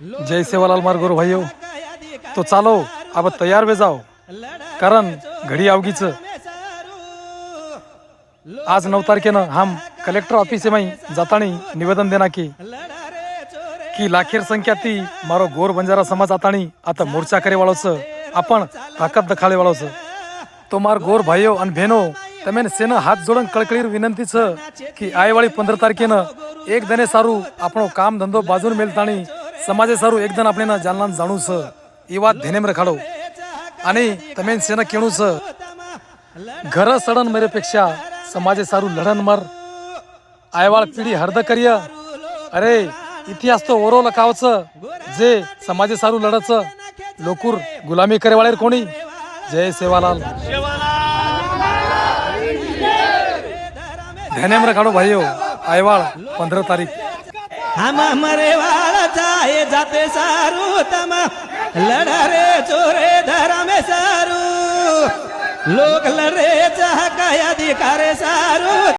जय सेवालाल मार्गोर भाई तो चालो अब तयार वे जाओ. कारण घडी आवगीच. आज नऊ तारखेनं हम कलेक्टर ऑफिस माई जातानी निवेदन देना की की लाखेर संख्या ती मारो गोर बंजारा समाज आताणी आता मोर्चा करे वाळवचं आपण ताकद दखाळे वाळवचं तो मार गोर भाईओ आणि बहनो तमेन सेनं हात जोडून कळकळीर विनंती छ की आयवाळी पंधरा तारखेनं एक दने सारू आपण काम धंदो बाजून मेलताणी समाजे सारु एकदम आपले ना जालना जाणूस इवा धेनेम रखाडो आणि तमेन सेना केणूस घर सडन मेरेपेक्षा समाजे सारू लढन मर. आयवाळ पिढी हरद करिय अरे इतिहास तो ओरो लखावच जे समाजे सारू लढच. लोकूर गुलामी करे करेवाळेर कोणी? जय सेवालाल. धन्यम रखाडो भाईओ आयवाळ पंधरा तारीख. हम मरे वाला जाए जाते सारू तम लड़ा रे चोरे धरा में सारू. लोग लड़े चाह का अधिकार